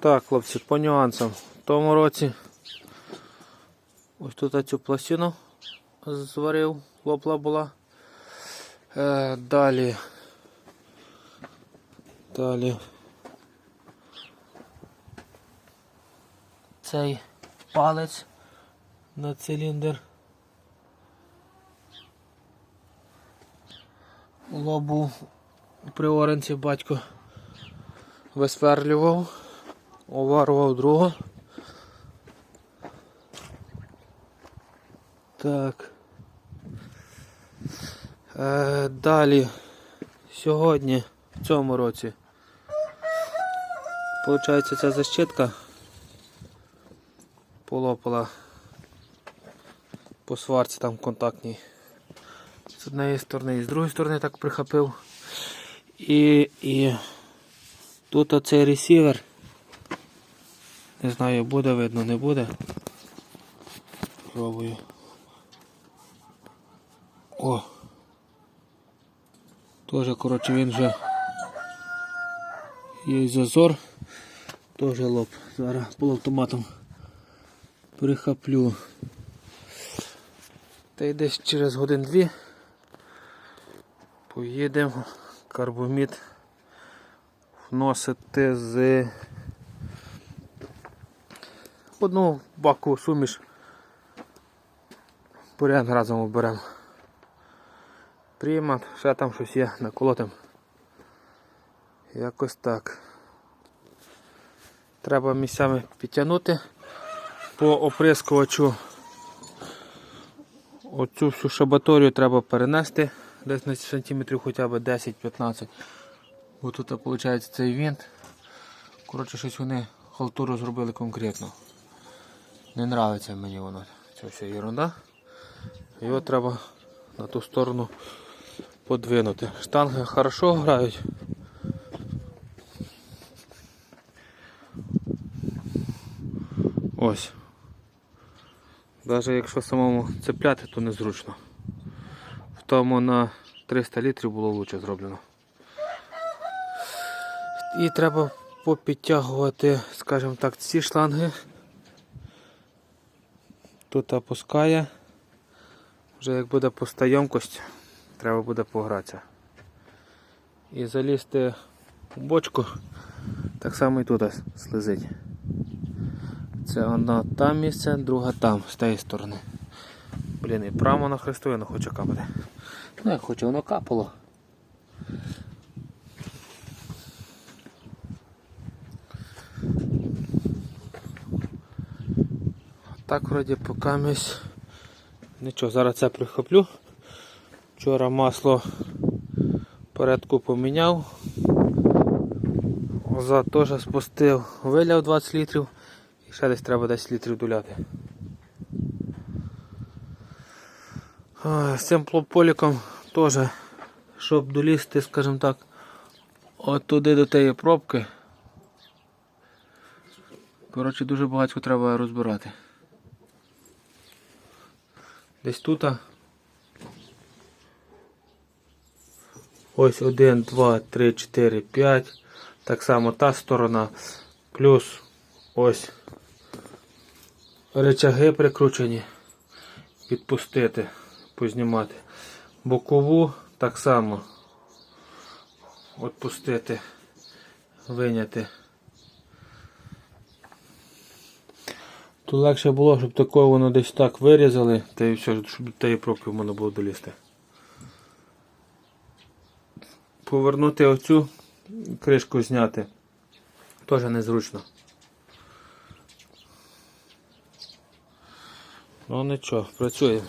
Так, хлопці, по нюансам. В тому році ось тут цю пластину зварив, лопла була. Е, далі. Далі. Цей палець на циліндр. Лобу при оренці батько висверлював, оварував другу. Так. Е, далі. Сьогодні, в цьому році, Получається ця защитка полопала по сварці там контактній. З однієї сторони і з другої сторони так прихопив. І, і тут оцей ресівер. Не знаю, буде видно, не буде. Пробую. О! Тоже, коротше, він вже є зазор. Тоже лоб. Зараз полуавтоматом прихоплю. Та й десь через годин-дві поїдемо карбомід вносити з одну баку суміш. Бурян разом оберемо. Приймат, ще там щось є, наколотим. Якось так. Треба місцями підтягнути по оприскувачу. Оцю всю шабаторію треба перенести десь на сантиметрів хоча б 10-15. Бо тут виходить цей винт. Коротше, щось вони халтуру зробили конкретно. Не нравиться мені воно. Ця вся ерунда. Його треба на ту сторону подвинути. Штанги хорошо грають. Ось. Навіть якщо самому цепляти, то незручно. В тому на 300 літрів було лучше зроблено. І треба попідтягувати, скажімо так, ці шланги. Тут опускає. Вже як буде постоємкость, треба буде погратися. І залізти в бочку, так само і тут слизить. Це одна там місце, друга там, з тієї сторони. Блін, і прямо на хресту я не хочу капати. Ну як хочу, воно капало. Так вроді покамість. Нічого, зараз це прихоплю. Вчора масло порядку поміняв. Оза теж спустив, виляв 20 літрів і ще десь треба 10 літрів доляти. З цим поліком теж, щоб долізти, скажімо так, от туди до тієї пробки. Коротше, дуже багато треба розбирати. Десь тут. Ось 1, 2, 3, 4, 5. Так само та сторона. Плюс ось речаги прикручені. Відпустити, познімати. Бокову так само. Відпустити, виняти. Тут легше було, щоб таке воно десь так вирізали, та і все, щоб до тієї пробки можна було долізти. Повернути оцю кришку зняти теж незручно. Ну нічого, працює.